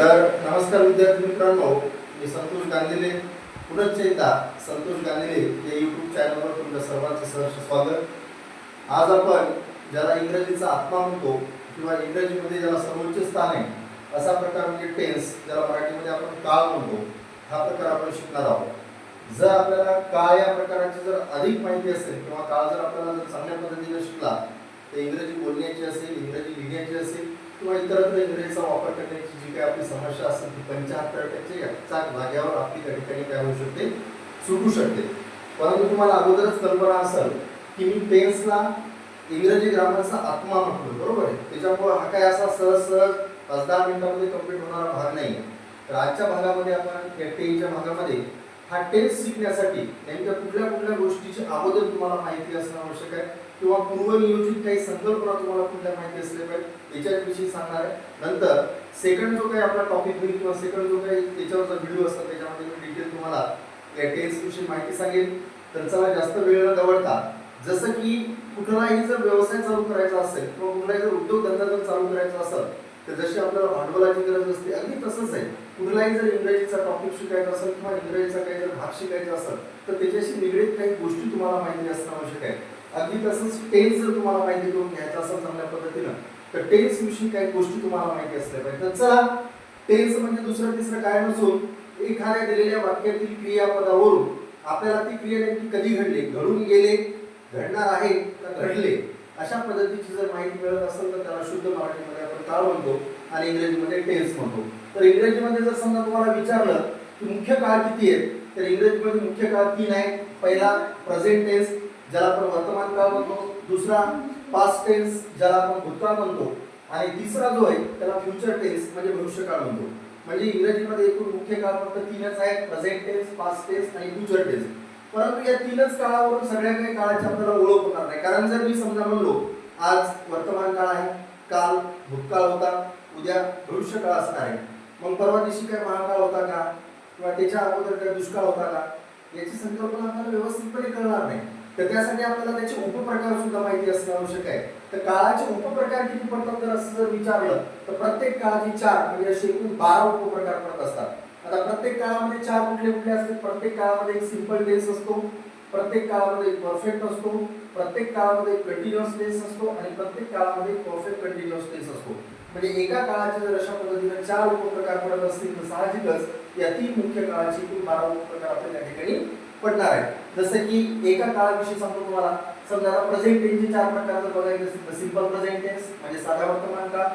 तर नमस्कार विद्यार्थी मित्रांनो मी संतोष गांधीले पुनश्च एकदा संतोष गांधीले या यूट्यूब चॅनलवर तुमचं सर्वांचं सहर्ष स्वागत. आज आपण ज्याला इंग्रजीचा आत्मा म्हणतो किंवा इंग्रजीमध्ये ज्याला सर्वोच्च स्थान आहे असा प्रकार म्हणजे टेन्स ज्याला मराठीमध्ये आपण काळ म्हणतो हा प्रकार आपण शिकणार आहोत. जर आपल्याला काळ या प्रकाराची जर अधिक माहिती असेल किंवा काळ जर आपल्याला जर चांगल्या पद्धतीने शिकला तर इंग्रजी बोलण्याची असेल इंग्रजी लिहिण्याची असेल किंवा इतरत्र इंग्रजीचा वापर करण्याची जी काही आपली समस्या असेल ती पंच्याहत्तर टक्के याच्या जाग्यावर आपली त्या ठिकाणी काय होऊ शकते? सुटू शकते. परंतु तुम्हाला अगोदरच कल्पना असेल की मी टेन्सला इंग्रजी ग्रामरचा आत्मा म्हटलो बरोबर आहे? त्याच्यामुळे हा काय असा सहज सहज पाच दहा मिनिटामध्ये कंप्लीट होणारा भाग नाही. तर आजच्या भागामध्ये आपण या टेनच्या भागामध्ये हा टेन्स शिकण्यासाठी त्यांच्या कुठल्या कुठल्या गोष्टीची अगोदर तुम्हाला माहिती असणं आवश्यक आहे किंवा पूर्वनियोजित काही संकल्पना तुम्हाला कुठल्या माहिती असल्या पाहिजे याच्याविषयी सांगणार आहे. नंतर सेकंड जो काही आपला टॉपिक होईल किंवा सेकंड जो काही त्याच्यावरचा व्हिडिओ असतात त्याच्यामध्ये मी डिटेल तुम्हाला या टेन्सविषयी माहिती सांगेन. तर चला जास्त वेळ न दवडता जसं की कुठलाही जर व्यवसाय चालू करायचा असेल किंवा कुठलाही जर उद्योगधंदा जर चालू करायचा असेल तर जशी आपल्याला भांडवलाची गरज असते अगदी तसंच आहे. कुठलाही जर इंग्रजीचा टॉपिक शिकायचा असेल किंवा इंग्रजीचा काही जर भाग शिकायचा असेल तर त्याच्याशी निगडीत काही गोष्टी तुम्हाला माहिती असणं आवश्यक आहे. अगदी तसंच टेन्स जर तुम्हाला माहिती करून घ्यायचा असेल चांगल्या पद्धतीनं तर टेन्स विषयी काही गोष्टी तुम्हाला माहिती असल्या पाहिजे तर चला टेन्स म्हणजे दुसरं तिसरं काय नसून एखाद्या दिलेल्या वाक्यातील क्रियापदावरून आपल्याला ती क्रिया नेमकी कधी घडली? घडून गेले घडणार आहे का घडले? अशा पद्धतीची जर माहिती मिळत असेल तर त्याला शुद्ध मराठीमध्ये आपण काळ म्हणतो. आणि इंग्रजीमध्ये टेन्स म्हणतो. तर इंग्रजीमध्ये जर समजा तुम्हाला विचारलं की मुख्य काळ किती आहे तर इंग्रजीमध्ये मुख्य काळ तीन आहे. पहिला प्रेझेंट टेन्स ज्याला आपण वर्तमान काळ म्हणतो. दुसरा पास्ट टेन्स ज्याला आपण भूतकाळ म्हणतो. आणि तिसरा जो आहे त्याला फ्युचर टेन्स म्हणजे भविष्यकाळ म्हणतो. म्हणजे इंग्रजीमध्ये एकूण मुख्य काळ फक्त तीनच आहेत प्रेझेंट टेन्स पास्ट टेन्स आणि फ्युचर टेन्स परंतु या तीनच काळावरून सगळ्या काही काळाची आपल्याला ओळख होणार नाही. कारण जर मी समजा म्हणलो आज वर्तमान काळ आहे काल भूतकाळ होता उद्या भविष्य काळ असणार आहे. मग परवा दिवशी काय महाकाळ होता का? किंवा त्याच्या अगोदर काय दुष्काळ होता का? याची संकल्पना आपल्याला व्यवस्थितपणे कळणार नाही. तर त्यासाठी आपल्याला त्याचे उपप्रकार सुद्धा माहिती असणं आवश्यक आहे. तर काळाचे उपप्रकार किती पडतात जर असं जर विचारलं तर प्रत्येक काळाची चार म्हणजे असे एकूण बारा उपप्रकार पडत असतात. आता प्रत्येक काळामध्ये चार कुठले कुठले असतात प्रत्येक काळामध्ये एक सिंपल डेस असतो. प्रत्येक काळामध्ये एक परफेक्ट असतो. प्रत्येक काळामध्ये एक कंटिन्युअस डेस असतो. आणि प्रत्येक काळामध्ये एक परफेक्ट कंटिन्युअस डेस असतो. म्हणजे एका काळाचे जर अशा पद्धतीने चार उपप्रकार पडत असतील तर साहजिकच या तीन मुख्य काळाचे एकूण बारा उपप्रकार आपल्या त्या ठिकाणी पडणार आहे जसं की एका काळाविषयी सांगतो तुम्हाला समजा प्रेझेंट टेन्सचे चार प्रकार जर बघायचे असतील तर सिंपल प्रेझेंट टेन्स म्हणजे साधा वर्तमान काळ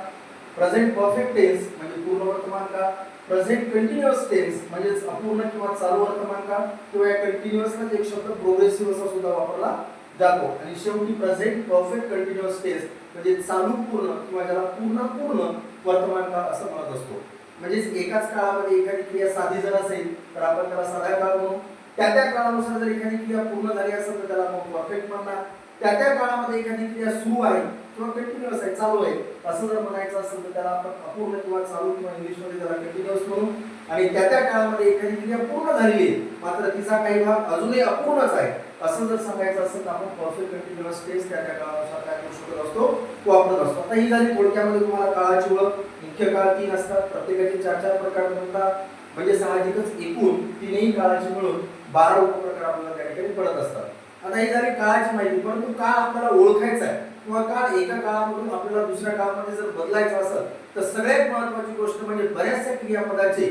प्रेझेंट परफेक्ट टेन्स म्हणजे पूर्ण वर्तमान काळ प्रेझेंट कंटिन्युअस टेन्स म्हणजेच अपूर्ण किंवा चालू वर्तमान काळ किंवा या कंटिन्युअसला एक शब्द प्रोग्रेसिव्ह असा सुद्धा वापरला जातो. आणि शेवटी प्रेझेंट परफेक्ट कंटिन्युअस टेन्स म्हणजे चालू पूर्ण किंवा ज्याला पूर्ण पूर्ण वर्तमान काळ असं म्हणत असतो. म्हणजेच एकाच काळामध्ये एखादी क्रिया साधी जर असेल तर आपण त्याला साधा काळ म्हणू. त्या त्या काळानुसार जर एखादी क्रिया पूर्ण झाली असेल तर त्याला आपण परफेक्ट म्हणणार. त्या त्या काळामध्ये एखादी क्रिया सुरू आहे किंवा कंटिन्युअस आहे चालू आहे असं जर म्हणायचं असेल तर त्याला आपण अपूर्ण किंवा चालू किंवा इंग्लिशमध्ये त्याला कंटिन्युअस म्हणू. आणि त्या त्या काळामध्ये एखादी क्रिया पूर्ण झालेली आहे मात्र तिचा काही भाग अजूनही अपूर्णच आहे. असं जर सांगायचं असेल तर आपण परफेक्ट कंटिन्युअस स्पेस त्या त्या काळानुसार काय करू शकत असतो वापरत असतो. आता ही झाली थोडक्यामध्ये तुम्हाला काळाची ओळख. मुख्य काळ तीन असतात. प्रत्येकाचे चार चार प्रकार म्हणतात म्हणजे साहजिकच एकूण तीनही काळाची मिळून बारा उपप्रकार आपल्याला त्या ठिकाणी पडत असतात. आता ही झाली काळाची माहिती. परंतु काळ आपल्याला ओळखायचा आहे. किंवा काळ एका काळामधून आपल्याला दुसऱ्या काळामध्ये जर बदलायचं असेल तर सगळ्यात महत्वाची गोष्ट म्हणजे बऱ्याचशा क्रियापदाचे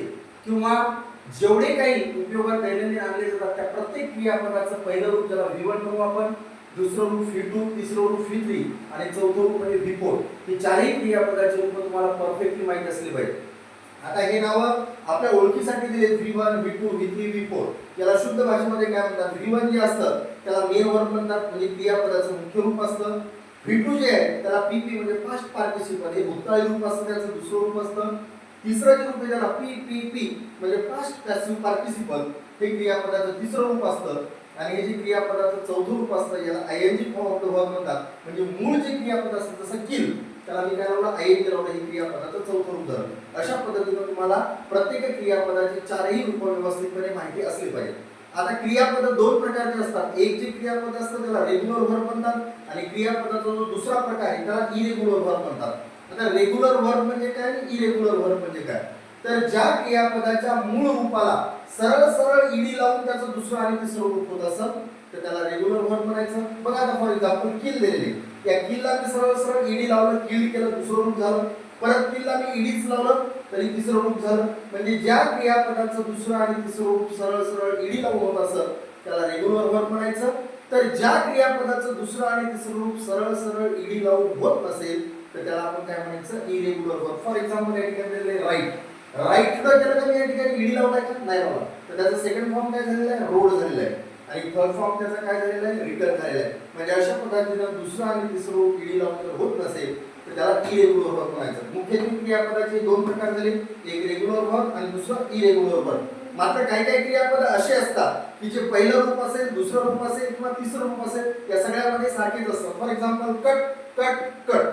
किंवा जेवढे काही उपयोगात दैनंदिन आणले जातात त्या प्रत्येक क्रियापदाचं पहिलं रूप ज्याला व्ही वन म्हणू आपण दुसरं रूप व्ही टू तिसरं रूप व्ही थ्री आणि चौथं रूप म्हणजे व्ही फोर चारही क्रियापदाचे रूप तुम्हाला परफेक्टली माहीत असली पाहिजे. आता हे नावं आपल्या ओळखीसाठी दिले V one V two V three V four याला शुद्ध भाषेमध्ये काय म्हणतात? व्ही वन जे असतं त्याला मेन वर्ब म्हणतात म्हणजे क्रियापदाचं मुख्य रूप असतं. व्ही टू जे आहे त्याला पी पी म्हणजे फर्स्ट पार्टिसिपल हे भूतकाळी रूप असतं त्याचं दुसरं रूप असतं. तिसरं जे रूप आहे त्याला पी पी पी म्हणजे पास्ट पॅसिव्ह पार्टिसिपल हे क्रियापदाचं तिसरं रूप असतं. आणि हे जे क्रियापदाचं चौथं रूप असतं याला I N G form of the verb म्हणतात. म्हणजे मूळ जे क्रियापद असतं जसं किल त्याला मी काय लावलं? आय एन जी लावलं. हे क्रियापदाचं चौथं रूप धरलं अशा पद्धतीनं तुम्हाला प्रत्येक क्रियापदाची चारही रूप व्यवस्थितपणे माहिती असली पाहिजे. आता क्रियापद दोन प्रकारचे असतात एक जे क्रियापद असतं त्याला रेग्युलर व्हर्ब म्हणतात. आणि क्रियापदाचा जो दुसरा प्रकार आहे त्याला इरेग्युलर व्हर्ब म्हणतात. आता रेग्युलर वर्ब म्हणजे काय आणि इरेग्युलर वर्ब म्हणजे काय? तर ज्या क्रियापदाच्या मूळ रूपाला सरळ सरळ ईडी लावून त्याचं दुसरं आणि तिसरं रूप होत असत तर त्याला रेग्युलर वर्ब म्हणायचं. बघा आता फॉर एक्झाम्पल किल दिलेले. या किल्ला मी सरळ सरळ ईडी लावलं किल केलं दुसरं रूप झालं. परत किल्ला मी ईडीच लावलं तरी तिसरं रूप झालं. म्हणजे ज्या क्रियापदाचं दुसरं आणि तिसरं रूप सरळ सरळ ईडी लावून होत असत त्याला रेग्युलर वर्ब म्हणायचं. तर ज्या क्रियापदाचं दुसरं आणि तिसरं रूप सरळ सरळ ईडी लावून होत नसेल तर त्याला आपण काय म्हणायचं? इरेग्युलर वर्क फॉर एक्झाम्पल या ठिकाणी दिलेलं राईट राईट सुद्धा केलं तर मी या ठिकाणी ईडी लावलाय का? नाही लावला. तर त्याचा सेकंड फॉर्म काय झालेला आहे? रोड झालेला आहे. आणि थर्ड फॉर्म त्याचा काय झालेला आहे? रिटर्न झालेला आहे. म्हणजे अशा पद्धतीनं दुसरं आणि तिसरं रूप ईडी लावून जर होत नसेल तर त्याला इरेग्युलर वर्क म्हणायचं. मुख्यत्वे क्रियापदाचे दोन प्रकार झाले. एक रेग्युलर वर्क आणि दुसरं इरेग्युलर वर्क मात्र काही काही क्रियापद असे असतात की जे पहिलं रूप असेल दुसरं रूप असेल किंवा तिसरं रूप असेल या सगळ्यामध्ये सारखेच असतं for example cut cut cut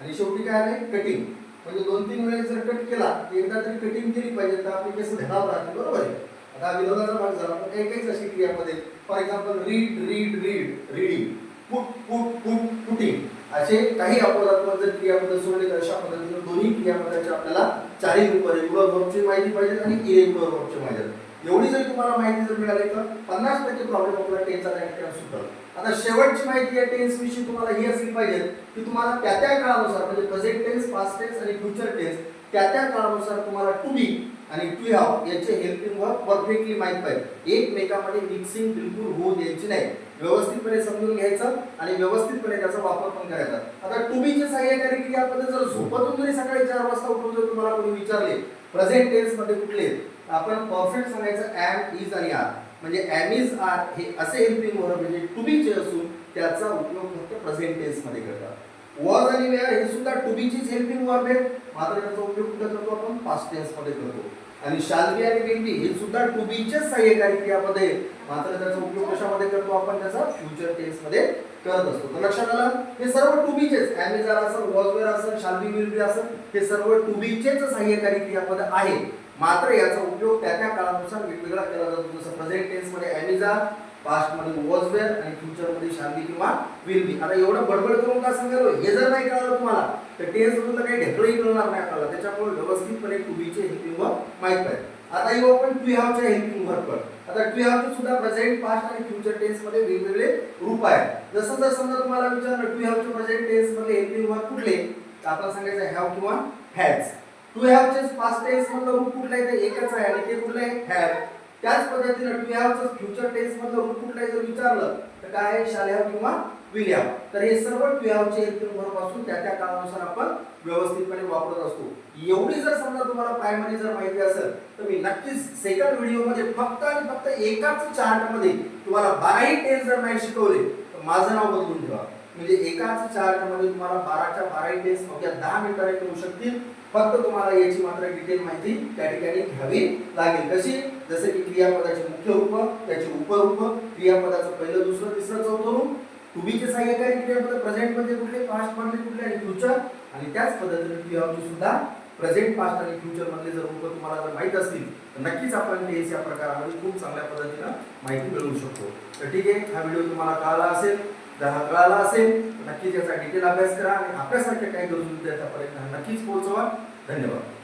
आणि शेवटी काय आहे कटिंग म्हणजे दोन तीन वेळेस जर कट केला एकदा तरी कटिंग केली पाहिजे तर आपले केस धडाव राहतील बरोबर आहे? आता विरोधाचा भाग झाला पण काही काहीच अशी क्रियामध्ये for example read read read reading put put put putting असे काही अपवादात्मक जर क्रियापद सोडले तर अशा पद्धतीने दोन्ही क्रियापदाचे आपल्याला चारही रूप रेग्युलर माहिती पाहिजे आणि इरेग्युलर वर्बची माहिती. एवढी जर तुम्हाला माहिती जर मिळाली तर पन्नास टक्के प्रॉब्लेम आपला टेनचा त्या ठिकाणी सुटतो आता शेवटची माहिती या टेन्स विषयी तुम्हाला ही असली पाहिजे की तुम्हाला त्या त्या काळानुसार म्हणजे प्रेझेंट टेन्स पास्ट टेन्स आणि फ्युचर टेन्स त्या त्या काळानुसार तुम्हाला टू बी आणि टू हॅव याचे हेल्पिंग वर्क परफेक्टली माहीत पाहिजे. एकमेकामध्ये मिक्सिंग बिलकुल होऊ द्यायची नाही. व्यवस्थितपणे समजून घ्यायचं आणि व्यवस्थितपणे त्याचा वापर पण करायचा. आता टू बीचे सहाय्यकारी आपण जर झोपतून जरी सकाळी चार वाजता उठून जर तुम्हाला कोणी विचारले प्रेझेंट टेन्समध्ये कुठले आपण परफेक्ट सांगायचं ॲम इज आणि आर म्हणजे ॲम इज आर हे असे हेल्पिंग वर्ब म्हणजे टू बीचे असून त्याचा उपयोग फक्त प्रेझेंट टेन्समध्ये करतात. वॉज आणि वेअर हे सुद्धा टू बीचीच हेल्पिंग वर्ब आहे मात्र त्याचा उपयोग कुठे करतो आपण? पास्ट टेन्समध्ये करतो. आणि शाल्वी आणि बिंबी हे सुद्धा टू बीचेच सहाय्यकारी क्रियापद आहे मात्र त्याचा उपयोग कशामध्ये करतो आपण? त्याचा फ्युचर टेन्समध्ये करत असतो. तर लक्षात आलं? हे सर्व टू बीचेच ॲमेझॉन असेल वॉजवेअर असेल शाल्वी बिंबी असेल हे सर्व टू बीचेच सहाय्यकारी क्रियापद आहे. मात्र याचा उपयोग त्या त्या काळानुसार वेगवेगळा केला जातो. जसं प्रेझेंट टेन्समध्ये ॲमेझॉन पास्टमध्ये मध्ये वॉजवेअर आणि फ्युचरमध्ये किंवा विल बी आता एवढं बडबड करून का सांगायला? हे जर नाही कळलं तुम्हाला तर टेन्स मधून काही ढेकळंही कळणार नाही आपल्याला. त्याच्यामुळे व्यवस्थितपणे टू बीचे हेल्पिंग वर्ब माहीत पाहिजे आता येऊ आपण टू हॅवच्या हेल्पिंग वर्ब आता टू हॅवचे सुद्धा प्रेझेंट पास्ट आणि फ्युचर टेन्समध्ये वेगवेगळे रूप आहेत. जसं जर समजा तुम्हाला विचारलं टू हॅवचे प्रेझेंट टेन्समध्ये हेल्पिंग वर्क कुठले? तर आपण सांगायचं हॅव किंवा हॅज टू हॅवचे पास्ट टेन्समधलं रूप कुठलं आहे? ते एकच आहे आणि ते कुठलं आहे? हॅव त्याच पद्धतीने टू हॅवचं फ्युचर टेन्स मधलं रूप कुठलाही जर विचारलं तर काय आहे? शाल हॅव किंवा विल हॅव तर हे सर्व टू हॅवचे हेल्पिंग वर्ब असून त्या त्या काळानुसार आपण व्यवस्थितपणे वापरत असतो. एवढी जर समजा तुम्हाला प्रायमरी जर माहिती असेल तर मी नक्कीच सेकंड व्हिडिओमध्ये फक्त आणि फक्त एकाच चार्टमध्ये तुम्हाला बाराही टेन्स जर नाही शिकवले तर माझं नाव बदलून ठेवा. म्हणजे एकाच चार्टमध्ये तुम्हाला बाराच्या बारा टेन्स अवघ्या दहा मिनिटांनी करू शकतील. फक्त तुम्हाला याची मात्र डिटेल माहिती त्या ठिकाणी घ्यावी लागेल. कशी? जसे की क्रियापदाचे मुख्य रूप त्याचे उपरूप क्रियापदाचं पहिलं दुसरं तिसरं चौथं रूप. टू सहाय्यकारी क्रियापद प्रेझेंटमध्ये कुठले? पास्टमध्ये कुठले? आणि फ्युचर आणि त्याच पद्धतीने क्रियापद सुद्धा प्रेझेंट पास्ट आणि फ्युचर मधले जर रूप तुम्हाला जर माहीत असतील तर नक्कीच आपण टेन्स या प्रकारामध्ये खूप चांगल्या पद्धतीनं माहिती मिळवू शकतो. तर ठीक आहे हा व्हिडिओ तुम्हाला कळाला असेल. जर हा कळाला असेल तर नक्कीच याचा डिटेल अभ्यास करा आणि आपल्यासारख्या काही गरजू विद्यार्थ्यापर्यंत नक्कीच पोहोचवा. धन्यवाद.